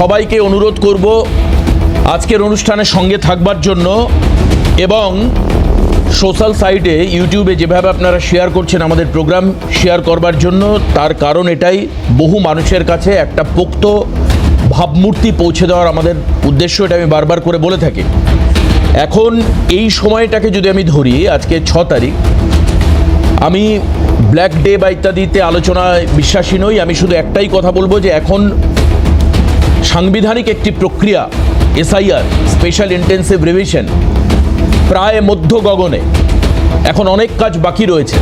সবাইকে অনুরোধ করব আজকের অনুষ্ঠানের সঙ্গে থাকবার জন্য এবং সোশ্যাল সাইটে, ইউটিউবে যেভাবে আপনারা শেয়ার করছেন আমাদের প্রোগ্রাম শেয়ার করবার জন্য, তার কারণ এটাই, বহু মানুষের কাছে একটা পোক্ত ভাবমূর্তি পৌঁছে দেওয়ার আমাদের উদ্দেশ্য, এটা আমি বারবার করে বলে থাকি। এখন এই সময়টাকে যদি আমি ধরি, আজকে ছ তারিখ, আমি ব্ল্যাক ডে বা ইত্যাদিতে আলোচনায় বিশ্বাসী নই, আমি শুধু একটাই কথা বলব যে এখন সাংবিধানিক একটি প্রক্রিয়া, এসআইআর, স্পেশাল ইন্টেন্সিভ রিভিশন, প্রায় মধ্য গগনে। এখন অনেক কাজ বাকি রয়েছে।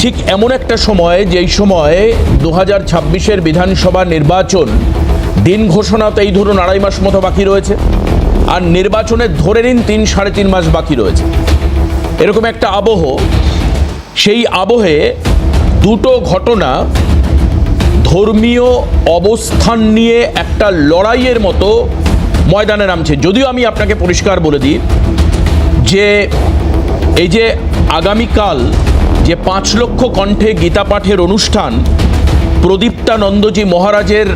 ঠিক এমন একটা সময়, যেই সময়ে দু হাজার ছাব্বিশের বিধানসভা নির্বাচন দিন ঘোষণাতে এই ধরুন আড়াই মাস মতো বাকি রয়েছে, আর নির্বাচনে ধরে নিন তিন সাড়ে তিন মাস বাকি রয়েছে। এরকম একটা আবহ, সেই আবহে দুটো ঘটনা ধর্মীয় অবস্থান নিয়ে একটা লড়াইয়ের মতো ময়দানে নামছে। যদিও আমি আপনাকে পরিষ্কার বলে দিই যে এই যে আগামীকাল যে পাঁচ লক্ষ কণ্ঠে গীতা পাঠের অনুষ্ঠান প্রদীপ্তানন্দজি মহারাজের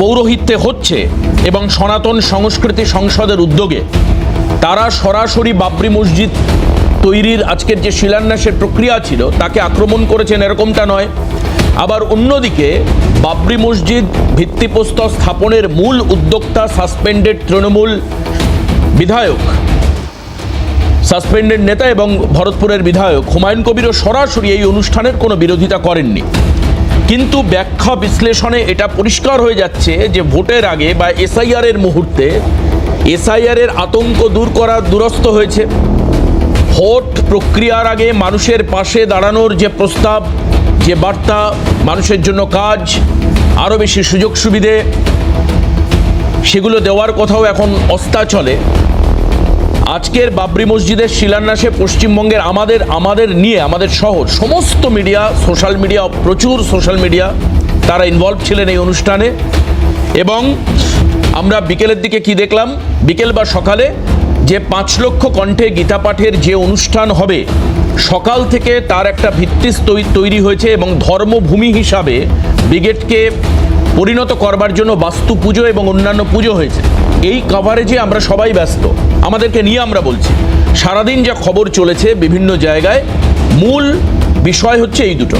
পৌরোহিত্যে হচ্ছে এবং সনাতন সংস্কৃতি সংসদের উদ্যোগে, তারা সরাসরি বাবরি মসজিদ তৈরির আজকের যে শিলান্যাসের প্রক্রিয়া ছিল, তাকে আক্রমণ করেছেন এরকমটা নয়। আবার অন্যদিকে বাবরি মসজিদ ভিত্তিপ্রস্তর স্থাপনের মূল উদ্যোক্তা সাসপেন্ডেড তৃণমূল বিধায়ক। সাসপেন্ডেড নেতা এবং ভরতপুরের বিধায়ক হুমায়ুন কবিরও সরাসরি এই অনুষ্ঠানের কোনো বিরোধিতা করেননি। কিন্তু ব্যাখ্যা বিশ্লেষণে এটা পরিষ্কার হয়ে যাচ্ছে যে ভোটের আগে বা এসআইআর এর মুহূর্তে এসআইআর এর আতঙ্ক দূর করা দুরস্ত হয়েছে। ভোট প্রক্রিয়ার আগে মানুষের পাশে দাঁড়ানোর যে প্রস্তাব যে বার্তা মানুষের জন্য কাজ, আরও বেশি সুযোগ সুবিধে, সেগুলো দেওয়ার কথাও এখন অস্তা চলে। আজকের বাবরি মসজিদের শিলান্যাসে পশ্চিমবঙ্গের আমাদের আমাদের নিয়ে, আমাদের শহর, সমস্ত মিডিয়া, সোশ্যাল মিডিয়া, প্রচুর সোশ্যাল মিডিয়া, তারা ইনভলভ ছিলেন এই অনুষ্ঠানে। এবং আমরা বিকেলের দিকে কি দেখলাম? বিকেল বা সকালে যে পাঁচ লক্ষ কণ্ঠে গীতা পাঠের যে অনুষ্ঠান হবে সকাল থেকে তার একটা ভিত্তি তৈরি হয়েছে এবং ধর্মভূমি হিসাবে ব্রিগেডকে পরিণত করবার জন্য বাস্তু পুজো এবং অন্যান্য পুজো হয়েছে। এই কভারেজে আমরা সবাই ব্যস্ত। আমাদেরকে নিয়ে আমরা বলছি, সারাদিন যা খবর চলেছে বিভিন্ন জায়গায়, মূল বিষয় হচ্ছে এই দুটো।